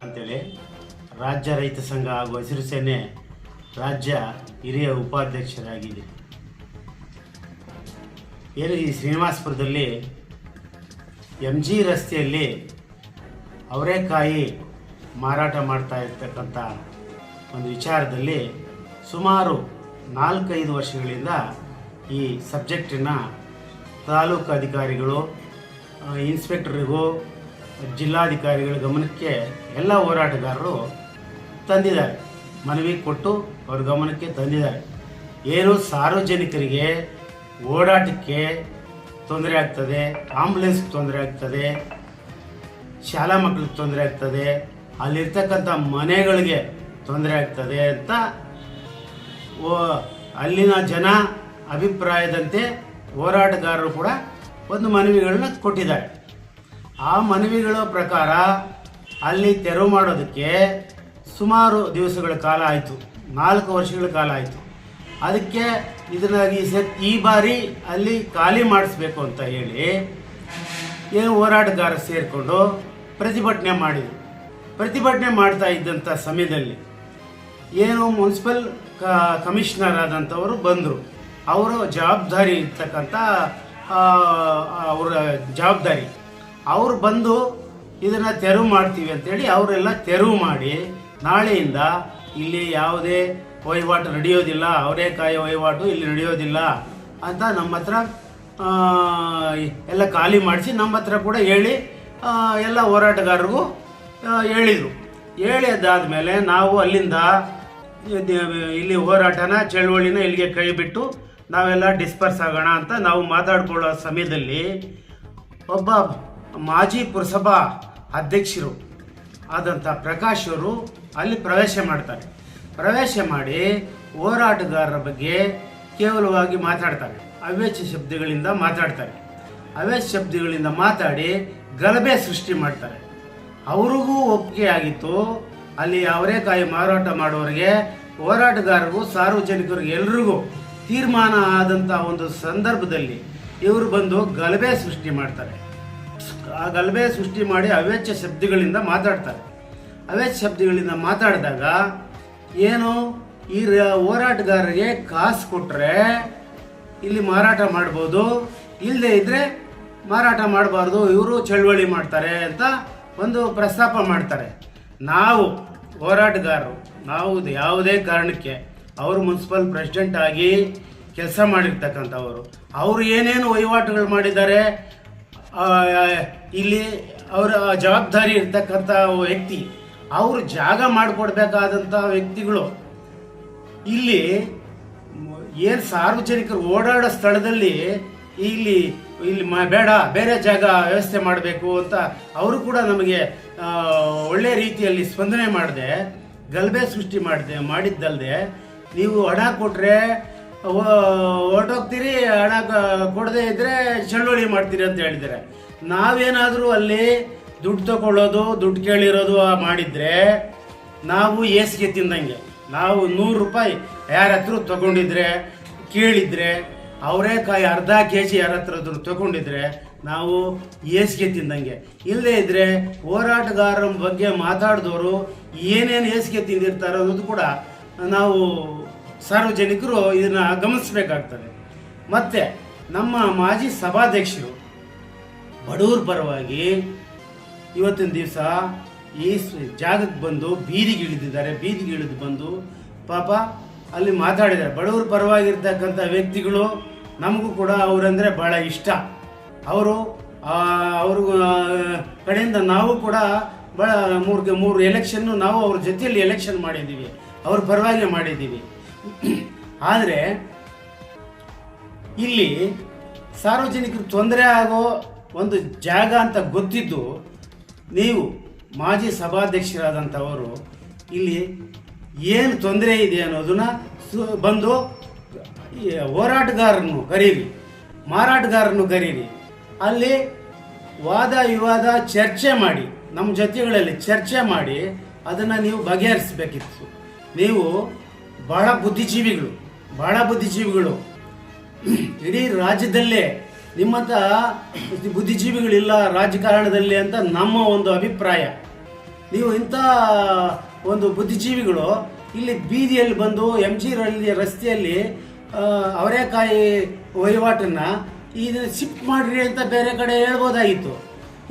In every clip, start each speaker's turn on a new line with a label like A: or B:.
A: ಅಂತೇಳಿ ರಾಜ್ಯ ರೈತ ಸಂಘ ಹಾಗೂ ಹಸಿರು ಸೇನೆ ರಾಜ್ಯ ಹಿರಿಯ ಉಪಾಧ್ಯಕ್ಷರಾಗಿದೆ ಏನು ಈ ಶ್ರೀನಿವಾಸಪುರದಲ್ಲಿ ಎಂ ಜಿ ರಸ್ತೆಯಲ್ಲಿ ಅವರೇಕಾಯಿ ಮಾರಾಟ ಮಾಡ್ತಾ ಇರ್ತಕ್ಕಂಥ ಒಂದು ವಿಚಾರದಲ್ಲಿ ಸುಮಾರು ನಾಲ್ಕೈದು ವರ್ಷಗಳಿಂದ ಈ ಸಬ್ಜೆಕ್ಟಿನ ತಾಲೂಕು ಅಧಿಕಾರಿಗಳು ಇನ್ಸ್ಪೆಕ್ಟ್ರಿಗೂ ಇನ್ಸ್ಪೆಕ್ಟರಿಗೂ ಜಿಲ್ಲಾಧಿಕಾರಿಗಳ ಗಮನಕ್ಕೆ ಎಲ್ಲ ಹೋರಾಟಗಾರರು ತಂದಿದ್ದಾರೆ. ಮನವಿ ಕೊಟ್ಟು ಅವ್ರ ಗಮನಕ್ಕೆ ತಂದಿದ್ದಾರೆ. ಏನು ಸಾರ್ವಜನಿಕರಿಗೆ ಓಡಾಟಕ್ಕೆ ತೊಂದರೆ ಆಗ್ತದೆ ಆಂಬುಲೆನ್ಸ್ ತೊಂದರೆ ಆಗ್ತದೆ, ಶಾಲಾ ಮಕ್ಕಳಿಗೆ ತೊಂದರೆ ಆಗ್ತದೆ, ಅಲ್ಲಿರ್ತಕ್ಕಂಥ ಮನೆಗಳಿಗೆ ತೊಂದರೆ ಆಗ್ತದೆ ಅಂತ ಓ, ಅಲ್ಲಿನ ಜನ ಅಭಿಪ್ರಾಯದಂತೆ ಹೋರಾಟಗಾರರು ಕೂಡ ಒಂದು ಮನವಿಗಳನ್ನ ಕೊಟ್ಟಿದ್ದಾರೆ. ಆ ಮನವಿಗಳ ಪ್ರಕಾರ ಅಲ್ಲಿ ತೆರವು ಮಾಡೋದಕ್ಕೆ ಸುಮಾರು ದಿವಸಗಳ ಕಾಲ ಆಯಿತು. ನಾಲ್ಕು ವರ್ಷಗಳ ಕಾಲ ಆಯಿತು. ಅದಕ್ಕೆ ಇದನ್ನ ಈ ಈ ಬಾರಿ ಅಲ್ಲಿ ಖಾಲಿ ಮಾಡಿಸ್ಬೇಕು ಅಂತ ಹೇಳಿ ಏನು ಹೋರಾಟಗಾರ ಸೇರಿಕೊಂಡು ಪ್ರತಿಭಟನೆ ಮಾಡಿದರು. ಪ್ರತಿಭಟನೆ ಮಾಡ್ತಾ ಇದ್ದಂಥ ಸಮಯದಲ್ಲಿ ಏನು ಮುನ್ಸಿಪಲ್ ಕಮಿಷನರ್ ಆದಂಥವರು ಬಂದರು. ಅವರು ಜವಾಬ್ದಾರಿ ಇರ್ತಕ್ಕಂಥ ಅವರ ಜವಾಬ್ದಾರಿ. ಅವರು ಬಂದು ಇದನ್ನು ತೆರವು ಮಾಡ್ತೀವಿ ಅಂತೇಳಿ ಅವರೆಲ್ಲ ತೆರವು ಮಾಡಿ ನಾಳೆಯಿಂದ ಇಲ್ಲಿ ಯಾವುದೇ ವಹಿವಾಟು ನಡೆಯೋದಿಲ್ಲ, ಅವರೇಕಾಯಿ ವಹಿವಾಟು ಇಲ್ಲಿ ನಡೆಯೋದಿಲ್ಲ ಅಂತ ನಮ್ಮ ಹತ್ರ ಎಲ್ಲ ಖಾಲಿ ಮಾಡಿಸಿ ನಮ್ಮ ಹತ್ರ ಕೂಡ ಹೇಳಿ ಎಲ್ಲ ಹೋರಾಟಗಾರರಿಗೂ ಹೇಳಿದರು. ಹೇಳಿದ್ದಾದ ಮೇಲೆ ನಾವು ಅಲ್ಲಿಂದ ಇಲ್ಲಿ ಹೋರಾಟನ ಚಳುವಳಿನ ಇಲ್ಲಿಗೆ ಕೈ ಬಿಟ್ಟು ನಾವೆಲ್ಲ ಡಿಸ್ಪರ್ಸ್ ಆಗೋಣ ಅಂತ ನಾವು ಮಾತಾಡ್ಕೊಳ್ಳೋ ಸಮಯದಲ್ಲಿ ಒಬ್ಬ ಮಾಜಿ ಪುರಸಭಾ ಅಧ್ಯಕ್ಷರು ಆದಂಥ ಪ್ರಕಾಶ್ ಅವರು ಅಲ್ಲಿ ಪ್ರವೇಶ ಮಾಡ್ತಾರೆ. ಪ್ರವೇಶ ಮಾಡಿ ಹೋರಾಟಗಾರರ ಬಗ್ಗೆ ಕೇವಲವಾಗಿ ಮಾತಾಡ್ತಾರೆ. ಅವ್ಯಾಚ್ಯ ಶಬ್ದಗಳಿಂದ ಮಾತಾಡ್ತಾರೆ. ಅವ್ಯಾಚ್ಯ ಶಬ್ದಗಳಿಂದ ಮಾತಾಡಿ ಗಲಭೆ ಸೃಷ್ಟಿ ಮಾಡ್ತಾರೆ. ಅವ್ರಿಗೂ ಒಪ್ಪಿಗೆ ಆಗಿತ್ತು. ಅಲ್ಲಿ ಅವರೇಕಾಯಿ ಮಾರಾಟ ಮಾಡೋರಿಗೆ, ಹೋರಾಟಗಾರರಿಗೂ, ಸಾರ್ವಜನಿಕರಿಗೆ ಎಲ್ರಿಗೂ ತೀರ್ಮಾನ ಆದಂಥ ಒಂದು ಸಂದರ್ಭದಲ್ಲಿ ಇವರು ಬಂದು ಗಲಭೆ ಸೃಷ್ಟಿ ಮಾಡ್ತಾರೆ. ಆ ಗಲಭೆ ಸೃಷ್ಟಿ ಮಾಡಿ ಅವೇಚ್ಯ ಶಬ್ದಗಳಿಂದ ಮಾತಾಡ್ತಾರೆ. ಅವ್ಯಾಚ್ಯ ಶಬ್ದಗಳಿಂದ ಮಾತಾಡಿದಾಗ ಏನು? ಈ ಹೋರಾಟಗಾರರಿಗೆ ಕಾಸು ಕೊಟ್ಟರೆ ಇಲ್ಲಿ ಮಾರಾಟ ಮಾಡ್ಬೋದು. ಇಲ್ಲದೆ ಇದ್ದರೆ ಮಾರಾಟ ಮಾಡಬಾರ್ದು, ಇವರು ಚಳುವಳಿ ಮಾಡ್ತಾರೆ ಅಂತ ಒಂದು ಪ್ರಸ್ತಾಪ ಮಾಡ್ತಾರೆ. ನಾವು ಹೋರಾಟಗಾರರು, ನಾವು ಯಾವುದೇ ಕಾರಣಕ್ಕೆ ಅವರು ಮುನ್ಸಿಪಲ್ ಪ್ರೆಸಿಡೆಂಟ್ ಆಗಿ ಕೆಲಸ ಮಾಡಿರ್ತಕ್ಕಂಥವರು, ಅವರು ಏನೇನು ವಹಿವಾಟುಗಳು ಮಾಡಿದ್ದಾರೆ ಇಲ್ಲಿ ಅವರ ಜವಾಬ್ದಾರಿ ಇರ್ತಕ್ಕಂಥ ವ್ಯಕ್ತಿ, ಅವರು ಜಾಗ ಮಾಡಿಕೊಡ್ಬೇಕಾದಂಥ ವ್ಯಕ್ತಿಗಳು. ಇಲ್ಲಿ ಏನು ಸಾರ್ವಜನಿಕರು ಓಡಾಡೋ ಸ್ಥಳದಲ್ಲಿ ಇಲ್ಲಿ ಇಲ್ಲಿ ಬೇಡ, ಬೇರೆ ಜಾಗ ವ್ಯವಸ್ಥೆ ಮಾಡಬೇಕು ಅಂತ ಅವರು ಕೂಡ ನಮಗೆ ಒಳ್ಳೆ ರೀತಿಯಲ್ಲಿ ಸ್ಪಂದನೆ ಮಾಡಿದೆ, ಗಲಭೆ ಸೃಷ್ಟಿ ಮಾಡಿದೆ ಮಾಡಿದ್ದಲ್ಲದೆ ನೀವು ಹಣ ಕೊಟ್ಟರೆ ಹೊರಟೋಗ್ತೀರಿ, ಹಣ ಕೊಡದೇ ಇದ್ದರೆ ಚಳುವಳಿ ಮಾಡ್ತೀರಿ ಅಂತ ಹೇಳಿದ್ದಾರೆ. ನಾವೇನಾದರೂ ಅಲ್ಲಿ ದುಡ್ಡು ತಗೊಳ್ಳೋದು ದುಡ್ಡು ಕೇಳಿರೋದು ಮಾಡಿದರೆ ನಾವು ಏಸಿಗೆ ತಿಂದಂಗೆ, ನಾವು ನೂರು ರೂಪಾಯಿ ಯಾರ ಹತ್ರ ತಗೊಂಡಿದ್ರೆ, ಕೇಳಿದ್ರೆ ಅವರೇಕಾಯಿ ಅರ್ಧ ಕೆ ಜಿ ಯಾರ ಹತ್ರ ತಗೊಂಡಿದ್ರೆ ನಾವು ಏಸಿಗೆ ತಿಂದಂಗೆ. ಇಲ್ಲದೇ ಇದ್ದರೆ ಹೋರಾಟಗಾರರ ಬಗ್ಗೆ ಮಾತಾಡಿದವರು ಏನೇನು ಏಸಿಗೆ ತಿಂದಿರ್ತಾರೆ ಅನ್ನೋದು ಕೂಡ ನಾವು ಸಾರ್ವಜನಿಕರು ಇದನ್ನು ಗಮನಿಸಬೇಕಾಗ್ತದೆ. ಮತ್ತು ನಮ್ಮ ಮಾಜಿ ಸಭಾಧ್ಯಕ್ಷರು ಬಡವ್ರ ಪರವಾಗಿ ಇವತ್ತಿನ ದಿವಸ ಈ ಜಾಗಕ್ಕೆ ಬಂದು ಬೀದಿಗೆ ಇಳಿದಿದ್ದಾರೆ. ಬೀದಿಗೆ ಇಳಿದು ಬಂದು ಪಾಪ ಅಲ್ಲಿ ಮಾತಾಡಿದ್ದಾರೆ. ಬಡವ್ರ ಪರವಾಗಿರ್ತಕ್ಕಂಥ ವ್ಯಕ್ತಿಗಳು ನಮಗೂ ಕೂಡ ಅವರಂದ್ರೆ ಭಾಳ ಇಷ್ಟ. ಅವರು ಅವ್ರ ಕಡೆಯಿಂದ ನಾವು ಕೂಡ ಭಾಳ ಮೂರು ಮೂರು ಎಲೆಕ್ಷನ್ನು ನಾವು ಅವ್ರ ಜೊತೆಯಲ್ಲಿ ಎಲೆಕ್ಷನ್ ಮಾಡಿದ್ದೀವಿ. ಅವ್ರ ಪರವಾಗಿ ಮಾಡಿದ್ದೀವಿ. ಆದರೆ ಇಲ್ಲಿ ಸಾರ್ವಜನಿಕರು ತೊಂದರೆ ಆಗೋ ಒಂದು ಜಾಗ ಅಂತ ಗೊತ್ತಿದ್ದು ನೀವು ಮಾಜಿ ಸಭಾಧ್ಯಕ್ಷರಾದಂಥವರು ಇಲ್ಲಿ ಏನು ತೊಂದರೆ ಇದೆ ಅನ್ನೋದನ್ನು ಬಂದು ಹೋರಾಟಗಾರನ್ನು ಕರೀರಿ, ಮಾರಾಟಗಾರರನ್ನು ಕರೀರಿ. ಅಲ್ಲಿ ವಾದ ವಿವಾದ ಚರ್ಚೆ ಮಾಡಿ, ನಮ್ಮ ಜೊತೆಗಳಲ್ಲಿ ಚರ್ಚೆ ಮಾಡಿ, ಅದನ್ನು ನೀವು ಬಗೆಹರಿಸಬೇಕಿತ್ತು. ನೀವು ಬಹಳ ಬುದ್ಧಿಜೀವಿಗಳು ಬಹಳ ಬುದ್ಧಿಜೀವಿಗಳು. ಇಡೀ ರಾಜ್ಯದಲ್ಲೇ ನಿಮ್ಮಂಥ ಬುದ್ಧಿಜೀವಿಗಳಿಲ್ಲ ರಾಜಕಾರಣದಲ್ಲಿ ಅಂತ ನಮ್ಮ ಒಂದು ಅಭಿಪ್ರಾಯ. ನೀವು ಇಂಥ ಒಂದು ಬುದ್ಧಿಜೀವಿಗಳು ಇಲ್ಲಿ ಬೀದಿಯಲ್ಲಿ ಬಂದು ಎಂ ಜಿ ರಸ್ತೆಯಲ್ಲಿ ಅವರೇಕಾಯಿ ವಹಿವಾಟನ್ನ ಇದನ್ನ ಶಿಫ್ಟ್ ಮಾಡ್ರಿ ಅಂತ ಬೇರೆ ಕಡೆ ಹೇಳ್ಬೋದಾಗಿತ್ತು.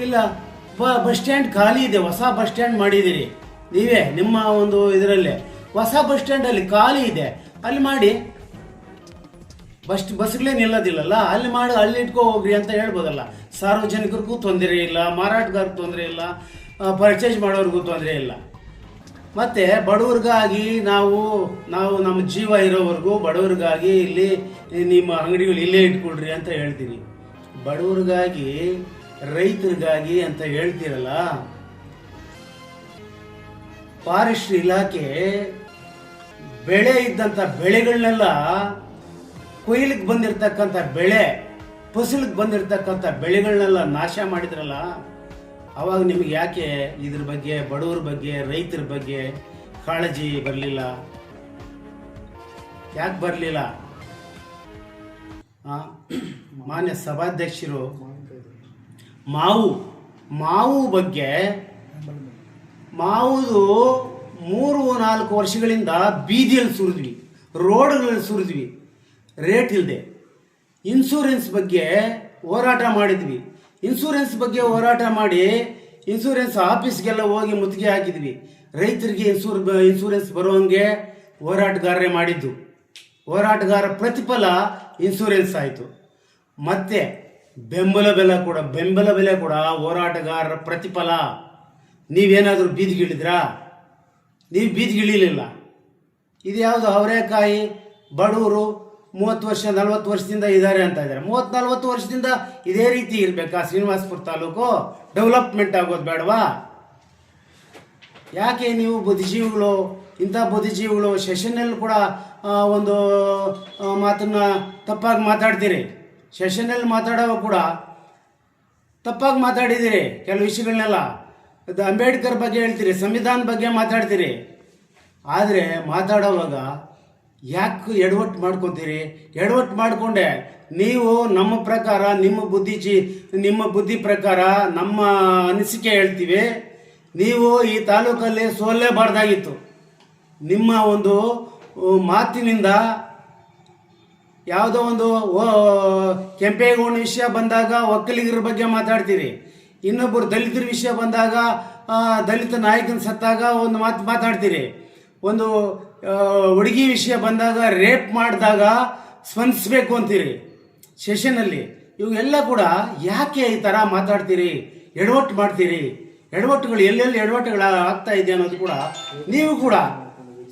A: ಇಲ್ಲ ಬಸ್ ಸ್ಟ್ಯಾಂಡ್ ಖಾಲಿ ಇದೆ, ಹೊಸ ಬಸ್ ಸ್ಟ್ಯಾಂಡ್ ಮಾಡಿದ್ದೀರಿ. ನೀವೇ ನಿಮ್ಮ ಒಂದು ಇದರಲ್ಲೇ. ಹೊಸ ಬಸ್ ಸ್ಟ್ಯಾಂಡಲ್ಲಿ ಖಾಲಿ ಇದೆ. ಅಲ್ಲಿ ಮಾಡಿ. ಬಸ್, ಬಸ್ಗಳೇ ನಿಲ್ಲೋದಿಲ್ಲಲ್ಲ? ಅಲ್ಲಿ ಮಾಡಿ, ಅಲ್ಲಿ ಇಟ್ಕೋ, ಹೋಗ್ರಿ ಅಂತ ಹೇಳ್ಬೋದಲ್ಲ. ಸಾರ್ವಜನಿಕರಿಗೂ ತೊಂದರೆ ಇಲ್ಲ ಮಾರಾಟಗಾರರಿಗೆ ತೊಂದರೆ ಇಲ್ಲ ಪರ್ಚೇಸ್ ಮಾಡೋರಿಗೂ ತೊಂದರೆ ಇಲ್ಲ. ಮತ್ತು ಬಡವ್ರಿಗಾಗಿ ನಾವು ನಾವು ನಮ್ಮ ಜೀವ ಇರೋವರೆಗೂ ಬಡವ್ರಿಗಾಗಿ ಇಲ್ಲಿ ನಿಮ್ಮ ಅಂಗಡಿಗಳು ಇಲ್ಲೇ ಇಟ್ಕೊಳ್ರಿ ಅಂತ ಹೇಳ್ತೀನಿ. ಬಡವ್ರಿಗಾಗಿ, ರೈತರಿಗಾಗಿ ಅಂತ ಹೇಳ್ತೀರಲ್ಲ? ಫಾರೆಸ್ಟ್ ಇಲಾಖೆ ಬೆಳೆ ಇದ್ದಂಥ ಬೆಳೆಗಳನ್ನೆಲ್ಲ ಕೊಯ್ಲಿಗೆ ಬಂದಿರತಕ್ಕಂಥ ಬೆಳೆ, ಫಸಲಿಗೆ ಬಂದಿರತಕ್ಕಂಥ ಬೆಳೆಗಳನ್ನೆಲ್ಲ ನಾಶ ಮಾಡಿದ್ರಲ್ಲ, ಅವಾಗ ನಿಮಗೆ ಯಾಕೆ ಇದ್ರ ಬಗ್ಗೆ, ಬಡವ್ರ ಬಗ್ಗೆ, ರೈತರ ಬಗ್ಗೆ ಕಾಳಜಿ ಬರಲಿಲ್ಲ? ಯಾಕೆ ಬರಲಿಲ್ಲ? ಮಾನ್ಯ ಸಭಾಧ್ಯಕ್ಷರು, ಮಾವು ಮಾವು ಬಗ್ಗೆ ಮಾವುದು ಮೂರು ನಾಲ್ಕು ವರ್ಷಗಳಿಂದ ಬೀದಿಯಲ್ಲಿ ಸುರಿದ್ವಿ, ರೋಡ್ಗಳಲ್ಲಿ ಸುರಿದ್ವಿ ರೇಟ್ ಇಲ್ಲದೆ ಇನ್ಸೂರೆನ್ಸ್ ಬಗ್ಗೆ ಹೋರಾಟ ಮಾಡಿದ್ವಿ. ಇನ್ಸೂರೆನ್ಸ್ ಬಗ್ಗೆ ಹೋರಾಟ ಮಾಡಿ ಇನ್ಸೂರೆನ್ಸ್ ಆಫೀಸ್ಗೆಲ್ಲ ಹೋಗಿ ಮುತ್ತಿಗೆ ಹಾಕಿದ್ವಿ. ರೈತರಿಗೆ ಇನ್ಸೂರ್ ಇನ್ಸೂರೆನ್ಸ್ ಬರುವಂಗೆ ಹೋರಾಟಗಾರರೇ ಮಾಡಿದ್ದು. ಹೋರಾಟಗಾರ ಪ್ರತಿಫಲ ಇನ್ಸೂರೆನ್ಸ್ ಆಯಿತು. ಮತ್ತೆ ಬೆಂಬಲ ಬೆಲೆ ಕೂಡ, ಬೆಂಬಲ ಬೆಲೆ ಕೂಡ ಹೋರಾಟಗಾರರ ಪ್ರತಿಫಲ. ನೀವೇನಾದರೂ ಬೀದಿಗಿಳಿದ್ರಾ ನೀವು ಬೀದಿಗಿಳಿಲಿಲ್ಲ ಇದು ಯಾವುದು ಅವರೇಕಾಯಿ ಬಡವರು ಮೂವತ್ತು ವರ್ಷ, ನಲವತ್ತು ವರ್ಷದಿಂದ ಇದ್ದಾರೆ ಅಂತ ಇದ್ದಾರೆ. ಮೂವತ್ತು ನಲವತ್ತು ವರ್ಷದಿಂದ ಇದೇ ರೀತಿ ಇರಬೇಕಾ ಶ್ರೀನಿವಾಸಪುರ ತಾಲೂಕು? ಡೆವಲಪ್ಮೆಂಟ್ ಆಗೋದು ಬೇಡವಾ? ಯಾಕೆ ನೀವು ಬುದ್ಧಿಜೀವಿಗಳು, ಇಂಥ ಬುದ್ಧಿಜೀವಿಗಳು ಸೆಷನ್ನಲ್ಲಿ ಕೂಡ ಒಂದು ಮಾತನ್ನು ತಪ್ಪಾಗಿ ಮಾತಾಡ್ತೀರಿ? ಸೆಷನ್ನಲ್ಲಿ ಮಾತಾಡೋ ಕೂಡ ತಪ್ಪಾಗಿ ಮಾತಾಡಿದ್ದೀರಿ ಕೆಲವು ವಿಷಯಗಳನ್ನೆಲ್ಲ. ಅಂಬೇಡ್ಕರ್ ಬಗ್ಗೆ ಹೇಳ್ತೀರಿ, ಸಂವಿಧಾನ ಬಗ್ಗೆ ಮಾತಾಡ್ತೀರಿ. ಆದರೆ ಮಾತಾಡೋವಾಗ ಯಾಕೆ ಎಡವಟ್ಟು ಮಾಡ್ಕೊತೀರಿ? ಎಡವಟ್ಟು ಮಾಡಿಕೊಂಡೆ, ನೀವು ನಮ್ಮ ಪ್ರಕಾರ, ನಿಮ್ಮ ಬುದ್ಧಿ ಜಿ ನಿಮ್ಮ ಬುದ್ಧಿ ಪ್ರಕಾರ, ನಮ್ಮ ಅನಿಸಿಕೆ ಹೇಳ್ತೀವಿ. ನೀವು ಈ ತಾಲೂಕಲ್ಲಿ ಸೋಲೇಬಾರ್ದಾಗಿತ್ತು ನಿಮ್ಮ ಒಂದು ಮಾತಿನಿಂದ ಯಾವುದೋ ಒಂದು ಕೆಂಪೇಗೌಡ ವಿಷಯ ಬಂದಾಗ ಒಕ್ಕಲಿಗರ ಬಗ್ಗೆ ಮಾತಾಡ್ತೀರಿ. ಇನ್ನೊಬ್ಬರು ದಲಿತರ ವಿಷಯ ಬಂದಾಗ ದಲಿತ ನಾಯಕನ ಸತ್ತಾಗ ಒಂದು ಮಾತು ಮಾತಾಡ್ತೀರಿ. ಒಂದು ಹುಡುಗಿ ವಿಷಯ ಬಂದಾಗ, ರೇಪ್ ಮಾಡಿದಾಗ ಸ್ಪಂದಿಸ್ಬೇಕು ಅಂತೀರಿ. ಸೆಷನಲ್ಲಿ ಇವೆಲ್ಲ ಕೂಡ ಯಾಕೆ ಈ ಥರ ಮಾತಾಡ್ತೀರಿ? ಎಡವಟ್ಟು ಮಾಡ್ತೀರಿ. ಎಡವಟ್ಟುಗಳು ಎಲ್ಲೆಲ್ಲಿ ಎಡವಟ್ಟುಗಳು ಆಗ್ತಾ ಇದೆ ಅನ್ನೋದು ಕೂಡ ನೀವು ಕೂಡ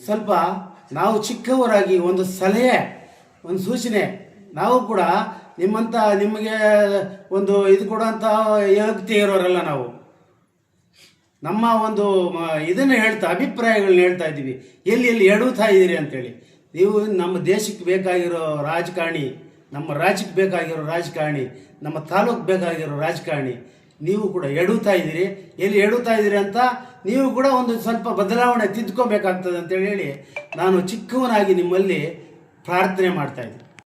A: ಸ್ವಲ್ಪ ನಾವು ಚಿಕ್ಕವರಾಗಿ ಒಂದು ಸಲಹೆ, ಒಂದು ಸೂಚನೆ, ನಾವು ಕೂಡ ನಿಮ್ಮಂಥ ನಿಮಗೆ ಒಂದು ಇದು ಕೊಡೋಂಥ ಯೋಗ್ಯತೆ ಇರೋರಲ್ಲ ನಾವು. ನಮ್ಮ ಒಂದು ಇದನ್ನು ಹೇಳ್ತಾ, ಅಭಿಪ್ರಾಯಗಳನ್ನ ಹೇಳ್ತಾ ಇದ್ದೀವಿ. ಎಲ್ಲಿ ಎಲ್ಲಿ ಎಡುತ್ತಾ ಇದ್ದೀರಿ ಅಂತೇಳಿ. ನೀವು ನಮ್ಮ ದೇಶಕ್ಕೆ ಬೇಕಾಗಿರೋ ರಾಜಕಾರಣಿ, ನಮ್ಮ ರಾಜ್ಯಕ್ಕೆ ಬೇಕಾಗಿರೋ ರಾಜಕಾರಣಿ, ನಮ್ಮ ತಾಲೂಕು ಬೇಕಾಗಿರೋ ರಾಜಕಾರಣಿ, ನೀವು ಕೂಡ ಎಡುತ್ತಾ ಇದ್ದೀರಿ. ಎಲ್ಲಿ ಎಡುತ್ತಾ ಇದ್ದೀರಿ ಅಂತ ನೀವು ಕೂಡ ಒಂದು ಸ್ವಲ್ಪ ಬದಲಾವಣೆ ತಿದ್ಕೋಬೇಕಾಗ್ತದೆ ಅಂತೇಳಿ ಹೇಳಿ ನಾನು ಚಿಕ್ಕವನಾಗಿ ನಿಮ್ಮಲ್ಲಿ ಪ್ರಾರ್ಥನೆ ಮಾಡ್ತಾ ಇದ್ದೀನಿ.